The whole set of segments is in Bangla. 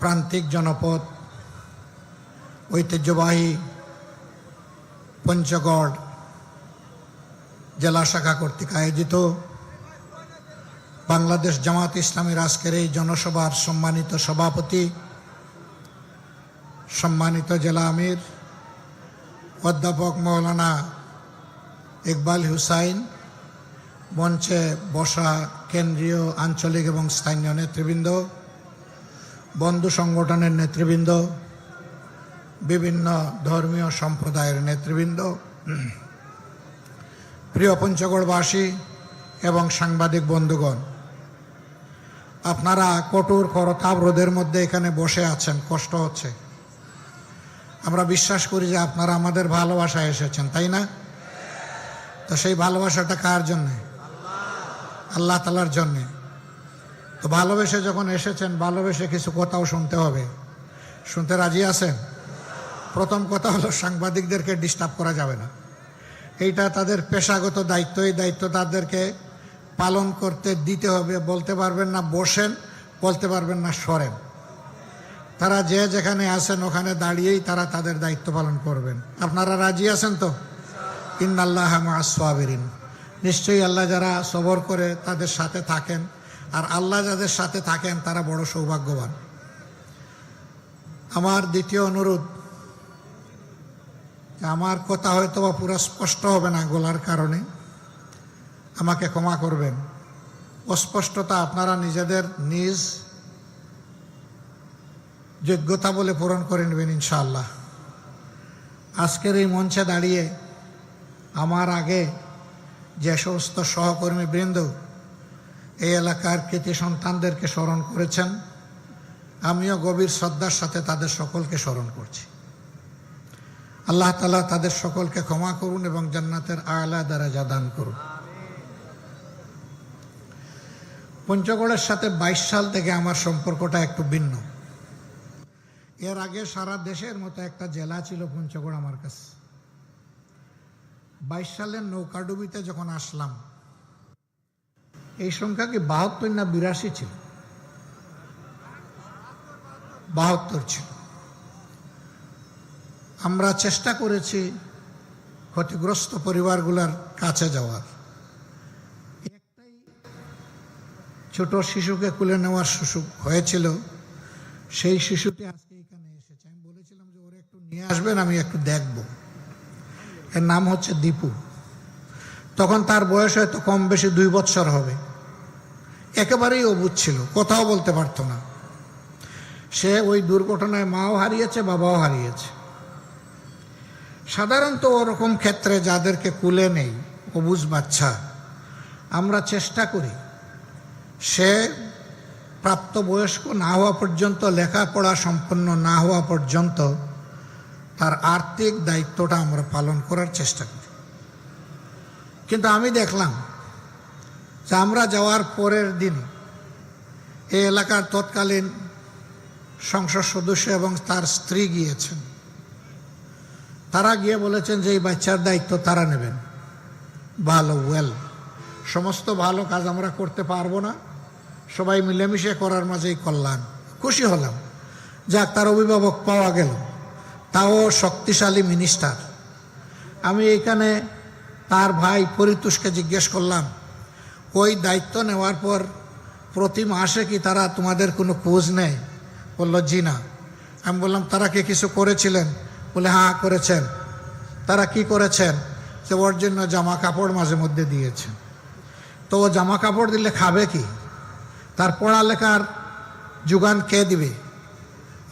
প্রান্তিক জনপদ, ঐতিহ্যবাহী পঞ্চগড় জেলা শাখা কর্তৃক আয়োজিত বাংলাদেশ জামাত ইসলামীর আজকের এই জনসভার সম্মানিত সভাপতি, সম্মানিত জেলা আমির, অধ্যাপক মৌলানা ইকবাল হুসাইন, মঞ্চে বসা কেন্দ্রীয় আঞ্চলিক এবং স্থানীয় নেতৃবৃন্দ বন্ধু সংগঠনের নেতৃবৃন্দ, বিভিন্ন ধর্মীয় সম্প্রদায়ের নেতৃবৃন্দ, প্রিয় পঞ্চগড়বাসী এবং সাংবাদিক বন্ধুগণ, আপনারা কঠোর করতাপ রোদের মধ্যে এখানে বসে আছেন, কষ্ট হচ্ছে। আমরা বিশ্বাস করি যে আপনারা আমাদের ভালোবাসায় এসেছেন, তাই না? তো সেই ভালোবাসাটা কার জন্যে? আল্লাহ তালার জন্যে। তো ভালোবেসে যখন এসেছেন, ভালোবেসে কিছু কথাও শুনতে হবে। শুনতে রাজি আছেন? প্রথম কথা হলো, সাংবাদিকদেরকে ডিস্টার্ব করা যাবে না। এইটা তাদের পেশাগত দায়িত্ব। এই দায়িত্ব তাদেরকে পালন করতে দিতে হবে। বলতে পারবেন না বসেন, বলতে পারবেন না সরেন। তারা যে যেখানে আছেন, ওখানে দাঁড়িয়েই তারা তাদের দায়িত্ব পালন করবেন। আপনারা রাজি আছেন তো? ইন্নাল্লাহ আসওয়াবিরিন নিশ্চয়ই আল্লাহ যারা সবর করে তাদের সাথে থাকেন। আর আল্লাহ যাদের সাথে থাকেন, তারা বড় সৌভাগ্যবান। আমার দ্বিতীয় অনুরোধ আমার কথা হয়তো বা পুরো স্পষ্ট হবে না গলার কারণে, আমাকে ক্ষমা করবেন। অস্পষ্টতা আপনারা নিজেদের নিজ যোগ্যতা বলে পূরণ করে নেবেন ইনশাআল্লাহ। আজকের এই মঞ্চে দাঁড়িয়ে আমার আগে যে সমস্ত সহকর্মী বৃন্দ এই এলাকার কৃতি সন্তানদেরকে স্মরণ করেছেন। আমিও গভীর শ্রদ্ধার সাথে তাদের সকলকে স্মরণ করছি। আল্লাহ তালা তাদের সকলকে ক্ষমা করুন এবং জান্নাতের আলা দ্বারা দান করুন। পঞ্চগড়ের সাথে বাইশ সাল থেকে আমার সম্পর্কটা একটু ভিন্ন। এর আগে সারা দেশের মতো একটা জেলা ছিল পঞ্চগড় আমার কাছে। বাইশ সালের নৌকাডুবিতে যখন আসলাম এই সংখ্যা কি বাহাত্তর না বিরাশি ছিল? বাহাত্তর ছিল। আমরা চেষ্টা করেছি ক্ষতিগ্রস্ত পরিবারগুলোর কাছে যাওয়ার। একটাই ছোট শিশুকে কুলে নেওয়ার সুযোগ হয়েছিল। সেই শিশুটি আজকে এখানে এসেছে। আমি বলেছিলাম যে ওরা একটু নিয়ে আসবেন, আমি একটু দেখব। এর নাম হচ্ছে দীপু। তখন তার বয়স হয়তো কম বেশি দুই বৎসর হবে। একেবারেই অবুধ ছিল, কথাও বলতে পারতো না। সে ওই দুর্ঘটনায় মাও হারিয়েছে, বাবাও হারিয়েছে। সাধারণত ওরকম ক্ষেত্রে যাদেরকে কুলে নেই অবুজ বাচ্চা, আমরা চেষ্টা করি। সে প্রাপ্তবয়স্ক না হওয়া পর্যন্ত, লেখাপড়া সম্পন্ন না হওয়া পর্যন্ত তার আর্থিক দায়িত্বটা আমরা পালন করার চেষ্টা করি। কিন্তু আমি দেখলাম যে আমরা যাওয়ার পরের দিন এই এলাকার তৎকালীন সংসদ সদস্য এবং তার স্ত্রী গিয়েছেন। তারা গিয়ে বলেছেন যে এই বাচ্চার দায়িত্ব তারা নেবেন। ভালো ওয়েল সমস্ত ভালো কাজ আমরা করতে পারব না। সবাই মিলেমিশে করার মাঝেই কল্যাণ। খুশি হলাম। যাক, তার অভিভাবক পাওয়া গেল। তাও শক্তিশালী মিনিস্টার আমি এখানে তার ভাই পরিতুষকে জিজ্ঞেস করলাম ওই দায়িত্ব নেওয়ার পর প্রতি মাসে কি তারা তোমাদের কোনো খোঁজ নেয়? বলল, জি না। আমি বললাম, তারা কি কিছু করেছিলেন? বলে হ্যাঁ করেছেন। তারা কি করেছেন? যে ওর জন্য জামা কাপড় মাঝে মধ্যে দিয়েছেন তো ও জামা কাপড় দিলে খাবে কি? তার পড়ালেখার যোগান কে দিবে?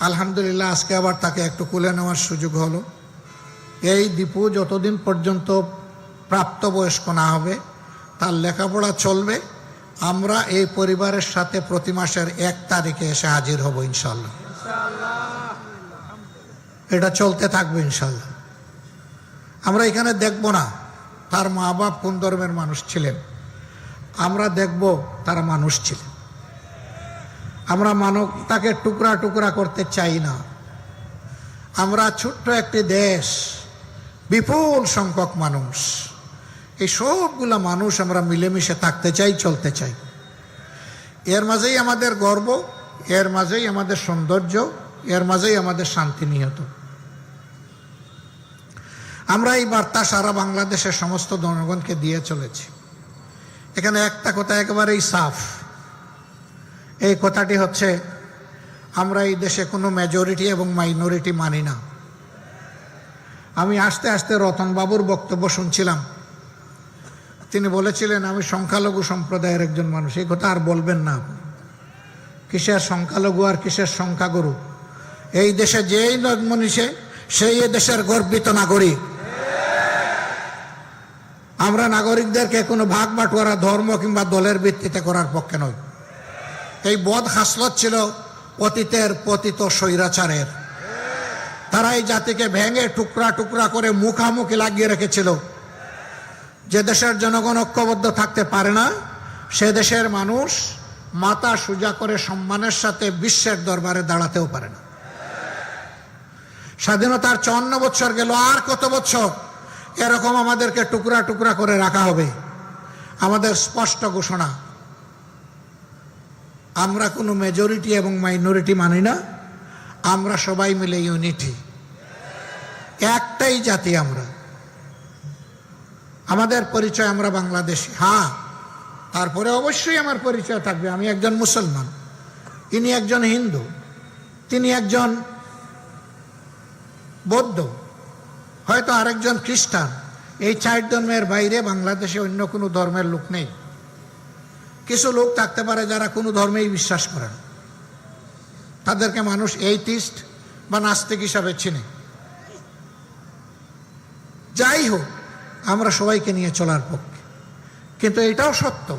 আলহামদুলিল্লাহ, আজকে আবার তাকে একটু কুলে নেওয়ার সুযোগ হলো। এই দীপু যতদিন পর্যন্ত প্রাপ্তবয়স্ক না হবে তার লেখাপড়া চলবে। আমরা এই পরিবারের সাথে প্রতি মাসের এক তারিখে এসে হাজির হব ইনশাল্লাহ এটা চলতে থাকবে ইনশাল্লাহ আমরা এখানে দেখব না, তার মা বাপ কোন ধর্মের মানুষ ছিলেন। আমরা দেখব তারা মানুষ ছিলেন। আমরা মানব, তাকে টুকরা টুকরা করতে চাই না। আমরা ছোট্ট একটি দেশ, বিপুল সংখ্যক মানুষ। এই সবগুলা মানুষ আমরা মিলেমিশে থাকতে চাই, চলতে চাই। এর মাঝেই আমাদের গর্ব, এর মাঝেই আমাদের সৌন্দর্য, এর মাঝেই আমাদের শান্তি নিহত। আমরা এই বার্তা সারা বাংলাদেশের সমস্ত জনগণকে দিয়ে চলেছি। এখানে একটা কথা একেবারেই সাফ। এই কথাটি হচ্ছে, আমরা এই দেশে কোনো মেজরিটি এবং মাইনরিটি মানি না। আমি আস্তে আস্তে রতনবাবুর বক্তব্য শুনছিলাম। তিনি বলেছিলেন, আমি সংখ্যালঘু সম্প্রদায়ের একজন মানুষ। এই কথা আর বলবেন না। কিসের সংখ্যালঘু আর কিসের সংখ্যাগুরু? এই দেশে যেই মনীষে, সেই দেশের গর্বিত নাগরিক। আমরা নাগরিকদেরকে কোনো ভাগ বাটোয়ারা ধর্ম কিংবা দলের ভিত্তিতে করার পক্ষে নয় এই বদ হাসলত ছিল অতীতের পতিত স্বৈরাচারের। তারা এই জাতিকে ভেঙে টুকরা টুকরা করে মুখামুখি লাগিয়ে রেখেছিল। যে দেশের জনগণ ঐক্যবদ্ধ থাকতে পারে না, সে দেশের মানুষ মাথা সোজা করে সম্মানের সাথে বিশ্বের দরবারে দাঁড়াতেও পারে না। স্বাধীনতার চুয়ান্ন বছর গেল, আর কত বছর এরকম আমাদেরকে টুকরা টুকরা করে রাখা হবে। আমাদের স্পষ্ট ঘোষণা, আমরা কোনো মেজরিটি এবং মাইনরিটি মানি না, আমরা সবাই মিলে ইউনিটি একটাই জাতি আমরা। আমাদের পরিচয় আমরা বাংলাদেশি। হ্যাঁ তারপরে অবশ্যই আমার পরিচয় থাকবে। আমি একজন মুসলমান ইনি একজন হিন্দু, তিনি একজন বৌদ্ধ, হয়তো আরেকজন খ্রিস্টান। এই চার ধর্মের বাইরে বাংলাদেশে অন্য কোনো ধর্মের লোক নেই। কিছু লোক থাকতে পারে যারা কোনো ধর্মেই বিশ্বাস করে না। তাদেরকে মানুষ এইটিস্ট বা নাস্তিক হিসাবে চিনে। যাই হোক আমরা সবাইকে নিয়ে চলার পক্ষে। কিন্তু এটাও সত্য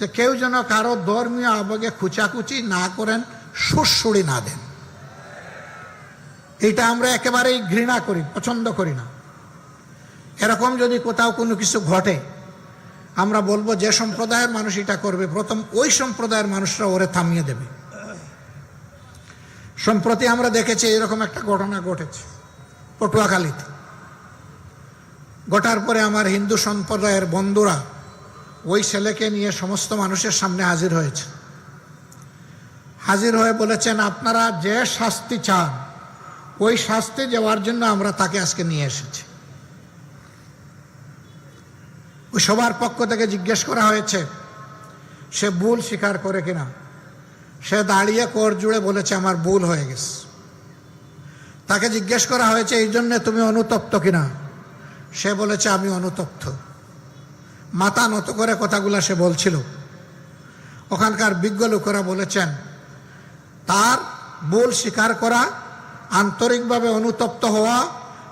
যে কেউ যেন কারও ধর্মীয় আবেগে খুচাকুচি না করেন সুরসুড়ি না দেন। এটা আমরা একেবারেই ঘৃণা করি, পছন্দ করি না। এরকম যদি কোথাও কোনো কিছু ঘটে, আমরা বলব যে সম্প্রদায়ের মানুষ এটা করবে, প্রথম ওই সম্প্রদায়ের মানুষরা ওরে থামিয়ে দেবে। সম্প্রতি আমরা দেখেছি এরকম একটা ঘটনা ঘটেছে, পটুয়াখালীতে। ঘটার পরে আমার হিন্দু সম্প্রদায়ের বন্ধুরা ওই ছেলেকে নিয়ে সমস্ত মানুষের সামনে হাজির হয়েছে। হাজির হয়ে বলেছেন, আপনারা যে শাস্তি চান, ওই শাস্তি দেওয়ার জন্য আমরা তাকে আজকে নিয়ে এসেছি। ওই সবার পক্ষ থেকে জিজ্ঞেস করা হয়েছে, সে ভুল স্বীকার করে কিনা? সে দাঁড়িয়ে কর জুড়ে বলেছে, আমার ভুল হয়ে গেছে। তাকে জিজ্ঞেস করা হয়েছে, এই জন্যে তুমি অনুতপ্ত কিনা? সে বলেছে, আমি অনুতপ্ত। মাথা নত করে কথাগুলো সে বলছিল। ওখানকার বিজ্ঞ লোকেরা বলেছেন, তার ভুল স্বীকার করা, আন্তরিকভাবে অনুতপ্ত হওয়া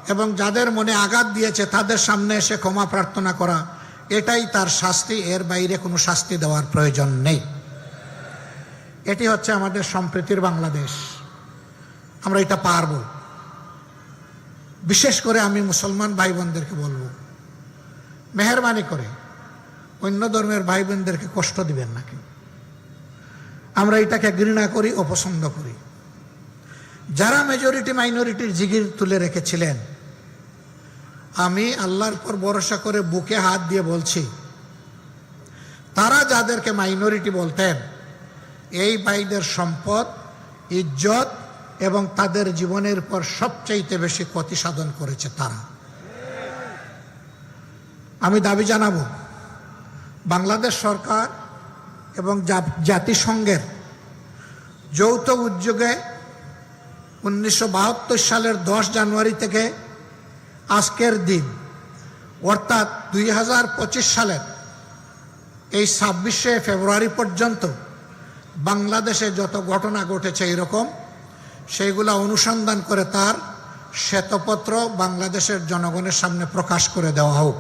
এবং যাদের মনে আঘাত দিয়েছে তাদের সামনে এসে ক্ষমা প্রার্থনা করা, এটাই তার শাস্তি, এর বাইরে কোনো শাস্তি দেওয়ার প্রয়োজন নেই। এটি হচ্ছে আমাদের সম্প্রীতির বাংলাদেশ। আমরা এটা পারব। বিশেষ করে আমি মুসলমান ভাই বোনদেরকে বলব, মেহরবানি করে। অন্য ধর্মের ভাই বোনদেরকে কষ্ট দিবেন না আমরা এটাকে ঘৃণা করি, অপছন্দ করি। যারা মেজরিটি মাইনরিটির জিগির তুলে রেখেছিলেন, আমি আল্লাহর পর ভরসা করে বুকে হাত দিয়ে বলছি, তারা যাদেরকে মাইনরিটি বলতেন, এই ভাইদের সম্পদ, ইজ্জত এবং তাদের জীবনের পর সবচাইতে বেশি ক্ষতি সাধন করেছে তারা। আমি দাবি জানাব, বাংলাদেশ সরকার এবং জাতিসংঘের যৌথ উদ্যোগে উনিশশো বাহাত্তর সালের দশ জানুয়ারি থেকে আজকের দিন, অর্থাৎ দুই হাজার পঁচিশ সালের এই ছাব্বিশে ফেব্রুয়ারি পর্যন্ত বাংলাদেশে যত ঘটনা ঘটেছে এরকম সেইগুলা অনুসন্ধান করে তার শ্বেতপত্র বাংলাদেশের জনগণের সামনে প্রকাশ করে দেওয়া হোক।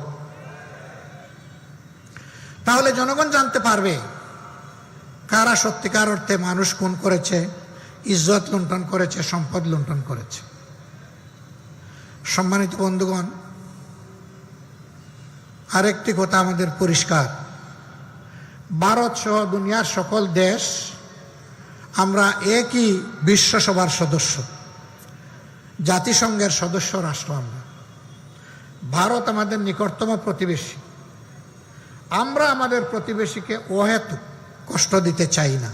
তাহলে জনগণ জানতে পারবে কারা সত্যিকার অর্থে মানুষ খুন করেছে, ইজ্জত লুণ্ঠন করেছে, সম্পদ লুণ্ঠন করেছে। সম্মানিত বন্ধুগণ, আরেকটি কথা আমাদের পরিষ্কার। ভারত সহ দুনিয়ার সকল দেশ আমরা একই বিশ্বসভার সদস্য, জাতিসংঘের সদস্য রাষ্ট্র আমরা। ভারত আমাদের নিকটতম প্রতিবেশী। আমরা আমাদের প্রতিবেশীকে অহেতু কষ্ট দিতে চাই না।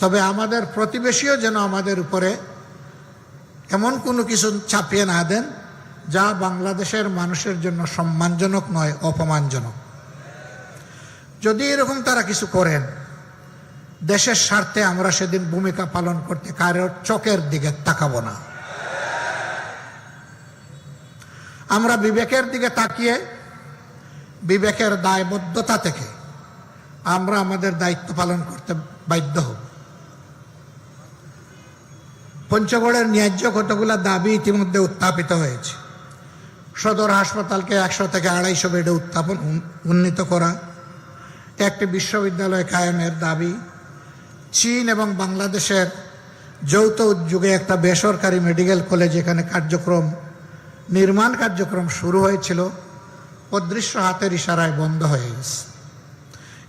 তবে আমাদের প্রতিবেশীও যেন আমাদের উপরে এমন কোনো কিছু চাপিয়ে না দেন, যা বাংলাদেশের মানুষের জন্য সম্মানজনক নয়, অপমানজনক। যদি এরকম তারা কিছু করেন দেশের স্বার্থে আমরা সেদিন ভূমিকা পালন করতে কারোর চোখের দিকে তাকাবো না। আমরা বিবেকের দিকে তাকিয়ে, বিবেকের দায়বদ্ধতা থেকে আমরা আমাদের দায়িত্ব পালন করতে বাধ্য হব। পঞ্চগড়ের ন্যায্য কতগুলো দাবি ইতিমধ্যে উত্থাপিত হয়েছে? সদর হাসপাতালকে একশো থেকে আড়াইশো বেডে উত্থাপন উন্নীত করা, একটি বিশ্ববিদ্যালয় কায়েমের দাবি চীন এবং বাংলাদেশের যৌথ উদ্যোগে একটা বেসরকারি মেডিকেল কলেজ এখানে কার্যক্রম, নির্মাণ কার্যক্রম শুরু হয়েছিল। অদৃশ্য হাতের ইশারায় বন্ধ হয়ে গেছে।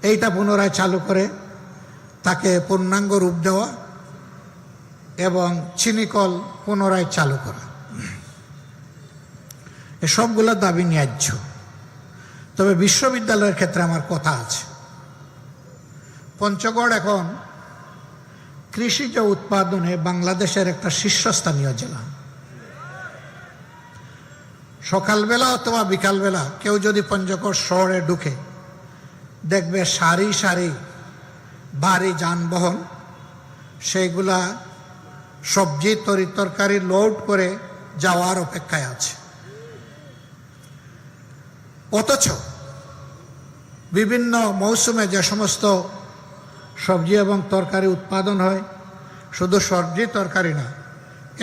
এইটা পুনরায় চালু করে তাকে পূর্ণাঙ্গ রূপ দেওয়া এবং চিনিকল পুনরায় চালু করা। এসবগুলো দাবি ন্যায্য। তবে বিশ্ববিদ্যালয়ের ক্ষেত্রে আমার কথা আছে। পঞ্চগড় এখন কৃষিজ উৎপাদনে বাংলাদেশের একটা শীর্ষস্থানীয় জেলা। সকালবেলা অথবা বিকালবেলা কেউ যদি পঞ্চগড় শহরে ঢুকে দেখবে সারি সারি ভারী যানবাহন সেইগুলা সবজি, তরি তরকারি লোড করে যাওয়ার অপেক্ষায় আছে। অথচ বিভিন্ন মৌসুমে যে সমস্ত সবজি এবং তরকারি উৎপাদন হয়। শুধু সবজি তরকারি না,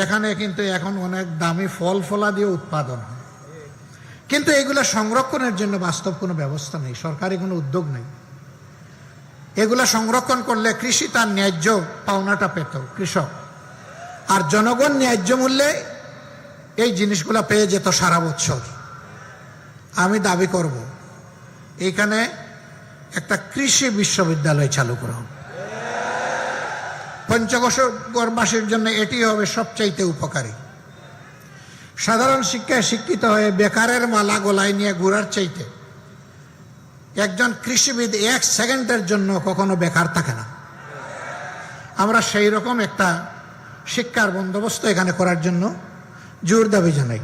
এখানে কিন্তু এখন অনেক দামি ফল ফলা দিয়ে উৎপাদন হয়। কিন্তু এগুলো সংরক্ষণের জন্য বাস্তব কোনো ব্যবস্থা নেই, সরকারি কোনো উদ্যোগ নেই। এগুলা সংরক্ষণ করলে কৃষি তার ন্যায্য পাওনাটা পেত, কৃষক। আর জনগণ ন্যায্য মূল্যে এই জিনিসগুলো পেয়ে যেত সারা বছর। আমি দাবি করব, এইখানে একটা কৃষি বিশ্ববিদ্যালয় চালু করা। হবে জন্য এটি হবে সবচাইতে উপকারী। সাধারণ শিক্ষায় শিক্ষিত হয়ে বেকারের মালা গলায় নিয়ে ঘুরার চাইতে একজন কৃষিবিদ এক সেকেন্ডের জন্য কখনো বেকার থাকে না। আমরা সেই রকম একটা শিক্ষার বন্দোবস্ত এখানে করার জন্য জোর দাবি জানাই।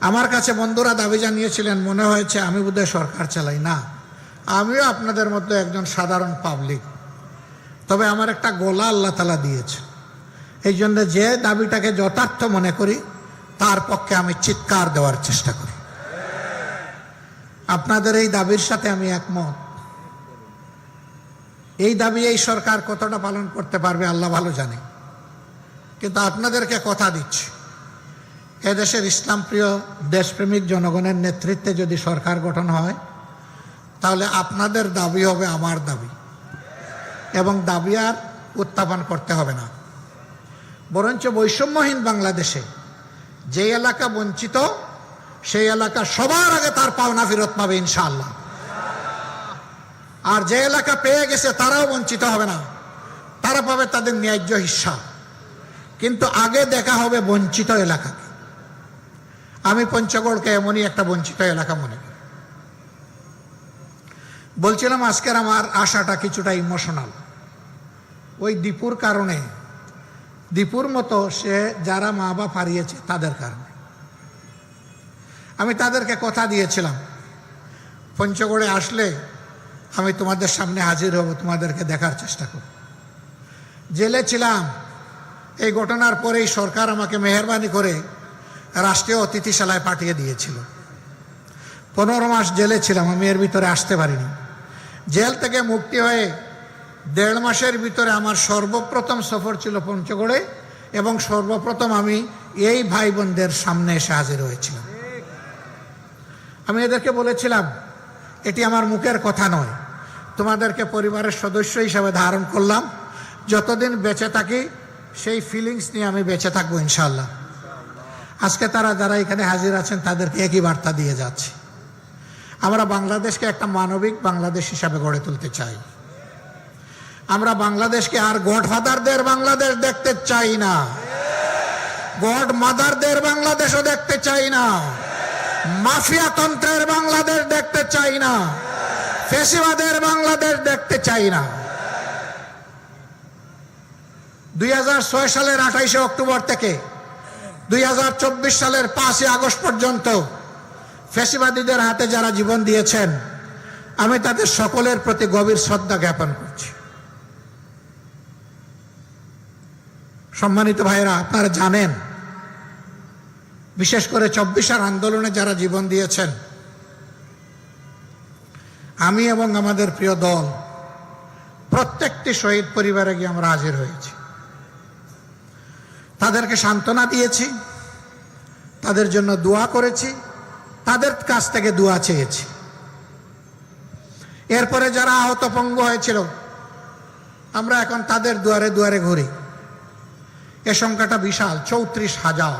আমার কাছে বন্ধুরা দাবি জানিয়েছিলেন, মনে হয়েছে আমি বোধহয় সরকার চালাই। না আমিও আপনাদের মধ্যে একজন সাধারণ পাবলিক তবে আমার একটা গোলা আল্লাহ তালা দিয়েছে। এই জন্য যে দাবিটাকে যথার্থ মনে করি, তার পক্ষে আমি চিৎকার দেওয়ার চেষ্টা করি। আপনাদের এই দাবির সাথে আমি একমত। এই দাবি এই সরকার কতটা পালন করতে পারবে আল্লাহ ভালো জানে। কিন্তু আপনাদেরকে কথা দিচ্ছি এদেশের ইসলাম প্রিয় দেশপ্রেমিক জনগণের নেতৃত্বে যদি সরকার গঠন হয় তাহলে আপনাদের দাবি হবে আমার দাবি। এবং দাবি আর উত্থাপন করতে হবে না। বরঞ্চ বৈষম্যহীন বাংলাদেশে যে এলাকা বঞ্চিত, সেই এলাকা সবার আগে তার পাওনা ফেরত পাবে ইনশাআল্লাহ। আর যে এলাকা পেয়ে গেছে তারাও বঞ্চিত হবে না। তারা পাবে তাদের ন্যায্য হিস্সা কিন্তু আগে দেখা হবে বঞ্চিত এলাকাকে। আমি পঞ্চগড়কে এমনই একটা বঞ্চিত এলাকা মনে করি। বলছিলাম আজকের আমার আশাটা কিছুটা ইমোশনাল ওই দীপুর কারণে, দীপুর মতো সে যারা মা বাপ হারিয়েছে তাদের কারণে। আমি তাদেরকে কথা দিয়েছিলাম, পঞ্চগড়ে আসলে আমি তোমাদের সামনে হাজির হব, তোমাদেরকে দেখার চেষ্টা করব। জেলে ছিলাম, এই ঘটনার পরেই সরকার আমাকে মেহরবানি করে রাষ্ট্রীয় অতিথিশালায় পাঠিয়ে দিয়েছিল। পনেরো মাস জেলে ছিলাম, আমি এর ভিতরে আসতে পারিনি। জেল থেকে মুক্তি হয়ে দেড় মাসের ভিতরে আমার সর্বপ্রথম সফর ছিল পঞ্চগড়ে এবং সর্বপ্রথম আমি এই ভাই বোনদের সামনে এসে হাজির হয়েছিলাম। আমি এদেরকে বলেছিলাম, এটি আমার মুখের কথা নয়। তোমাদেরকে পরিবারের সদস্য হিসাবে ধারণ করলাম। যতদিন বেঁচে থাকি, সেই ফিলিংস নিয়ে আমি বেঁচে থাকব ইনশাল্লাহ আজকে তারা যারা এখানে হাজির আছেন, তাদেরকে একই বার্তা দিয়ে যাচ্ছি। আমরা বাংলাদেশকে একটা মানবিক বাংলাদেশ হিসাবে গড়ে তুলতে চাই। আমরা বাংলাদেশকে আর গডফাদারদের বাংলাদেশ দেখতে চাই না। গড মাদারদের বাংলাদেশও দেখতে চাই না। মাফিয়া তন্ত্রের বাংলাদেশ দেখতে চাই না। ফেসিবাদের বাংলাদেশ দেখতে চাই না। দুই হাজার ছয় সালের আঠাইশে অক্টোবর থেকে দুই হাজার চব্বিশ সালের পাঁচই আগস্ট পর্যন্ত ফেসিবাদীদের হাতে যারা জীবন দিয়েছেন, আমি তাদের সকলের প্রতি গভীর শ্রদ্ধা জ্ঞাপন করছি। সম্মানিত ভাইরা আপনারা জানেন, বিশেষ করে চব্বিশের আন্দোলনে যারা জীবন দিয়েছেন, আমি এবং আমাদের প্রিয় দল, প্রত্যেকটি শহীদ পরিবারে গিয়ে আমরা হাজির হয়েছি। তাদেরকে সান্ত্বনা দিয়েছি, তাদের জন্য দোয়া করেছি তাদের কাছ থেকে দোয়া চেয়েছি। এরপরে যারা আহত পঙ্গ হয়েছিল, আমরা এখন তাদের দুয়ারে দুয়ারে ঘুরি। এ সংখ্যাটা বিশাল, চৌত্রিশ হাজার।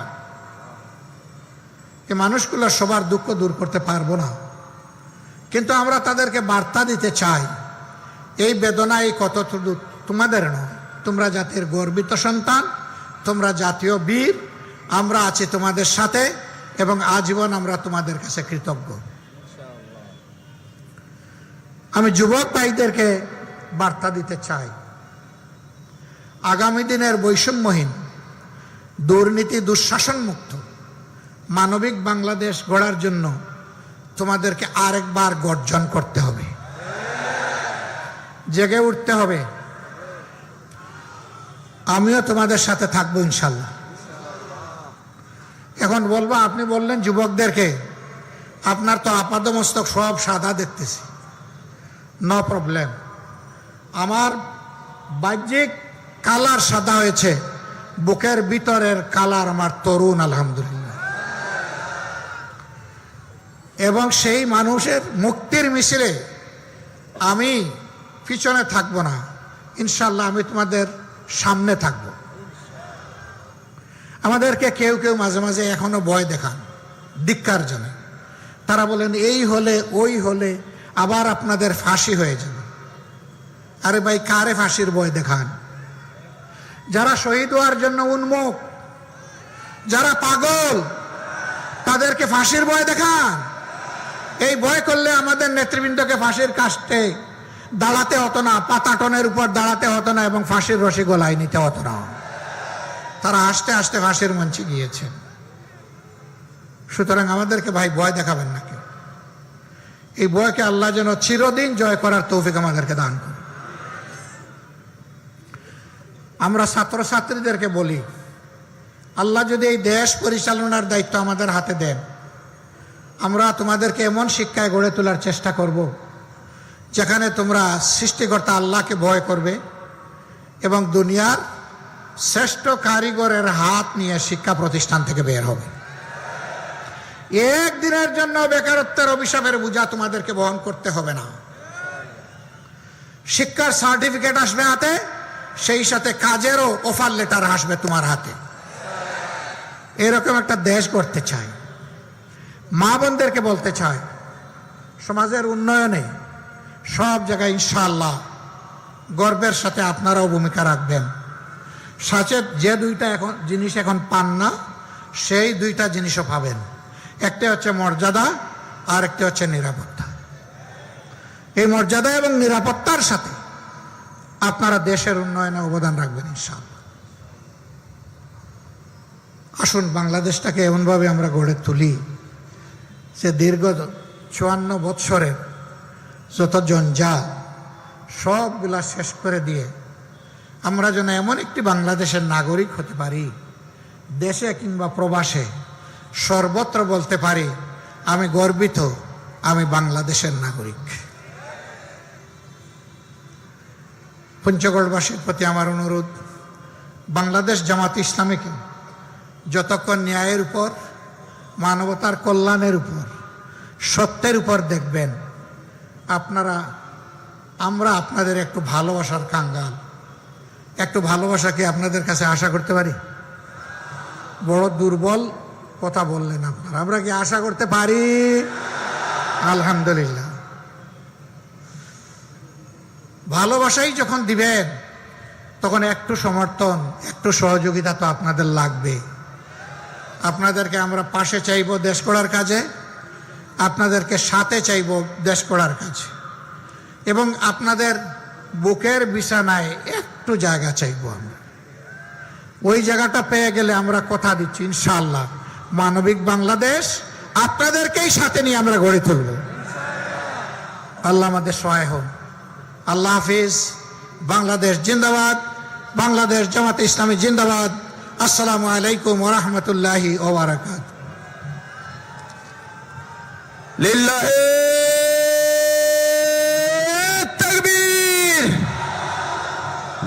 এ মানুষগুলো সবার দুঃখ দূর করতে পারব না। কিন্তু আমরা তাদেরকে বার্তা দিতে চাই, এই বেদনা এই কত তোমাদের নয়, তোমরা জাতির গর্বিত সন্তান, তোমরা জাতীয় বীর, আমরা আছি তোমাদের সাথে। এবং আজীবন আমরা তোমাদের কাছে কৃতজ্ঞ। আমি যুবক ভাইদেরকে বার্তা দিতে চাই। আগামী দিনের বৈষম্যহীন, দুর্নীতি দুঃশাসন মুক্ত মানবিক বাংলাদেশ গড়ার জন্য তোমাদেরকে আরেকবার গর্জন করতে হবে। জেগে উঠতে হবে। আমিও তোমাদের সাথে থাকব ইনশাল্লাহ। এখন বলব, আপনি বললেন যুবকদেরকে, আপনার তো আপাদমস্তক সব সাদা দেখতেছি। নো প্রবলেম আমার বাহ্যিক কালার সাদা হয়েছে, বুকের ভিতরের কালার আমার তরুণ, আলহামদুলিল্লাহ। এবং সেই মানুষের মুক্তির মিছিলে আমি পিছনে থাকব না। ইনশাল্লাহ আমি তোমাদের সামনে থাকব। আমাদেরকে কেউ কেউ মাঝে মাঝে এখনও ভয় দেখান, ধিক্কার জন্য তারা বলেন, এই হলে, ওই হলে আবার আপনাদের ফাঁসি হয়ে যাবে। আরে ভাই, কারে ফাঁসির ভয় দেখান? যারা শহীদ হওয়ার জন্য উন্মুখ, যারা পাগল, তাদেরকে ফাঁসির ভয় দেখান। এই ভয় করলে আমাদের নেতৃবৃন্দকে ফাঁসির কাস্টে দাঁড়াতে হতো না, পাতাটনের উপর দাঁড়াতে হতো না এবং ফাঁসির রসি গলায় নিতে হতো না। তারা আসতে আসতে ফাঁসির মঞ্চে গিয়েছেন। সুতরাং আমাদেরকে ভাই ভয় দেখাবেন না কেউ। এই ভয়কে আল্লাহ যেন চিরদিন জয় করার তৌফিক আমাদেরকে দান করে আমরা ছাত্রছাত্রীদেরকে বলি, আল্লাহ যদি এই দেশ পরিচালনার দায়িত্ব আমাদের হাতে দেন, আমরা তোমাদেরকে এমন শিক্ষায় গড়ে তোলার চেষ্টা করব, যেখানে তোমরা সৃষ্টিকর্তা আল্লাহকে ভয় করবে এবং দুনিয়ার শ্রেষ্ঠ কারিগরের হাত নিয়ে শিক্ষা প্রতিষ্ঠান থেকে বের হবে। একদিনের জন্য বেকারত্বের অভিশাপের বোঝা তোমাদেরকে বহন করতে হবে না। শিক্ষার সার্টিফিকেট আসবে হাতে, সেই সাথে কাজেরও অফার লেটার আসবে তোমার হাতে। এরকম একটা দেশ করতে চাই। মা বোনদেরকে বলতে চাই, সমাজের উন্নয়নে সব জায়গায় ইনশাল্লাহ গর্বের সাথে আপনারাও ভূমিকা রাখবেন। সাচেত যে দুইটা এখন জিনিস এখন পান না, সেই দুইটা জিনিসও পাবেন। একটা হচ্ছে মর্যাদা, আর একটা হচ্ছে নিরাপত্তা। এই মর্যাদা এবং নিরাপত্তার সাথে আপনারা দেশের উন্নয়নে অবদান রাখবেন, ইনশাআল্লাহ। আসুন, বাংলাদেশটাকে এমনভাবে আমরা গড়ে তুলি যে দীর্ঘ চুয়ান্ন বৎসরের যত জঞ্জাল, সবগুলা শেষ করে দিয়ে আমরা যেন এমন একটি বাংলাদেশের নাগরিক হতে পারি, দেশে কিংবা প্রবাসে, সর্বত্র বলতে পারি, আমি গর্বিত, আমি বাংলাদেশের নাগরিক। পঞ্চগড়বাসীর প্রতি আমার অনুরোধ, বাংলাদেশ জামাত ইসলামীকে যতক্ষণ ন্যায়ের উপর, মানবতার কল্যাণের উপর, সত্যের উপর দেখবেন, আপনারা, আমরা আপনাদের একটু ভালোবাসার কাঙ্গাল। একটু ভালোবাসা কি আপনাদের কাছে আশা করতে পারি? বড় দুর্বল কথা বললেন আপনারা। আমরা কি আশা করতে পারি? আলহামদুলিল্লাহ। ভালোবাসাই যখন দিবেন, তখন একটু সমর্থন, একটু সহযোগিতা তো আপনাদের লাগবে। আপনাদেরকে আমরা পাশে চাইব দেশ করার কাজে, আপনাদেরকে সাথে চাইব দেশ করার কাজে। এবং আপনাদের বুকের বিছানায় একটু জায়গা চাইব আমরা। ওই জায়গাটা পেয়ে গেলে আমরা কথা দিচ্ছি, ইনশাআল্লাহ। মানবিক বাংলাদেশ আপনাদেরকেই সাথে নিয়ে আমরা গড়ে তুলব। আল্লাহ আমাদের সহায় হোক। আল্লাহ হাফিজ। বাংলাদেশ জিন্দাবাদ। বাংলাদেশ জামাতে ইসলামী জিন্দাবাদ। আসসালামু আলাইকুম ওরহমতুল্লাহি ওবরাকাত। লিল্লাহে তাকবীর।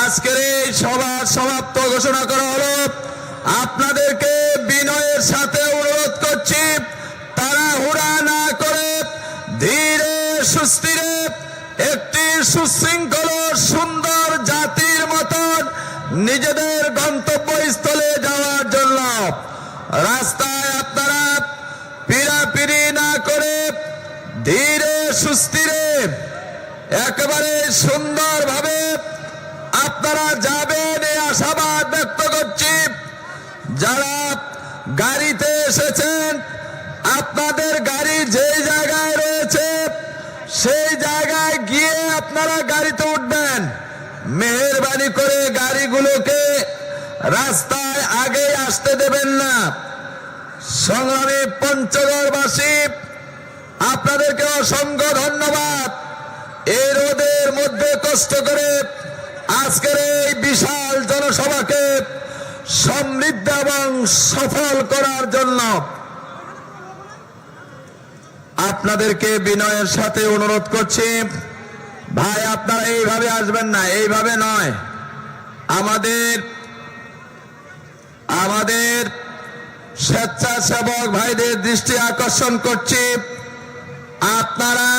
আজকের এই সভার সমাপ্ত ঘোষণা করা হলো। আপনাদেরকে বিনয়ের সাথে অনুরোধ করছি তারা হুড়া না করে ধীরে সুস্থিরে একটি সুশৃঙ্খল সুন্দর জাতির মতন নিজেদের গন্তব্যস্থলে যাওয়ার জন্য রাস্তায় আপনারা পিড়াপিড়ি না করে ধীরে সুস্থিরে, একেবারে সুন্দরভাবে আপনারা যাবেন এই আশাবাদ ব্যক্ত করছি। যারা গাড়িতে এসেছেন, আপনাদের গাড়ি যেই জায়গায় রয়েছে, সেই জায়গায় গিয়ে আপনারা গাড়িতে উঠবেন। মেহরবানি করে গাড়িগুলোকে রাস্তায় আগে আসতে দেবেন না। সংগ্রামী পঞ্চগড়বাসী, আপনাদেরকে অসংখ্য ধন্যবাদ। এই রোদের মধ্যে কষ্ট করে আজকের এই বিশাল জনসভাকে সমৃদ্ধ এবং সফল করার জন্য আপনাদেরকে বিনয়ের সাথে অনুরোধ করছি। ভাই, আপনারা এইভাবে আসবেন না, এইভাবে নয়। আমাদের আমাদের স্বেচ্ছাসেবক ভাইদের দৃষ্টি আকর্ষণ করছি। আপনারা,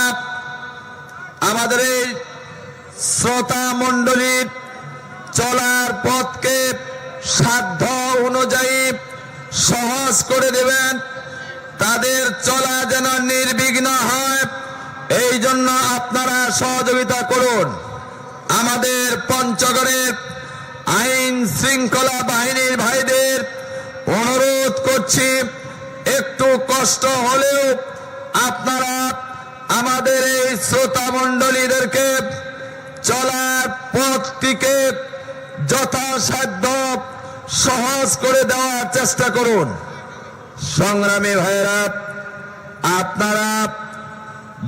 আমাদের এই শ্রোতা মণ্ডলীর চলার পথকে সাধ্য অনুযায়ী সহজ করে দেবেন। তাদের চলা যেন নির্বিঘ্ন হয়, এই জন্য আপনারা সহযোগিতা করুন। আমাদের পঞ্চগড়ের আইন শৃঙ্খলা বাহিনীর ভাইদের অনুরোধ করছি, একটু কষ্ট হলেও আপনারা আমাদের এই শ্রোতা মণ্ডলীদেরকে চলার পথটিকে যথাসাধ্য সহজ করে দেওয়ার চেষ্টা করুন। সংগ্রামী ভাইয়েরা, আপনারা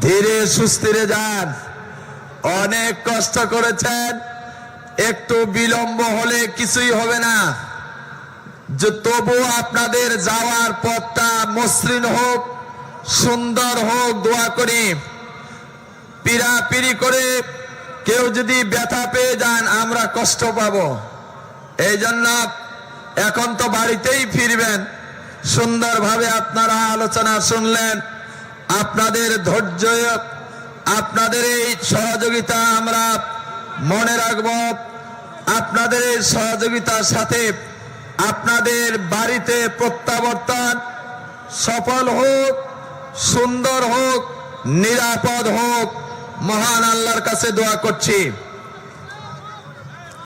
ধীরে সুস্থিরে যান। অনেক কষ্ট করেছেন, একটু বিলম্ব হলে কিছুই হবে না। যে তবু আপনাদের যাওয়ার পথটা মসৃণ হোক, সুন্দর হোক, দোয়া করি। পিড়াপিড়ি করে কেউ যদি ব্যথা পেয়ে যান, আমরা কষ্ট পাবো। এই জন্য এখন তো বাড়িতেই ফিরবেন। সুন্দরভাবে আপনারা আলোচনা শুনলেন। আপনাদের ধৈর্য, আপনাদের এই সহযোগিতা আমরা মনে রাখব। আপনাদের এই সহযোগিতার সাথে আপনাদের বাড়িতে প্রত্যাবর্তন সফল হোক, সুন্দর হোক, নিরাপদ হোক। মহান আল্লাহর কাছে দোয়া করছি।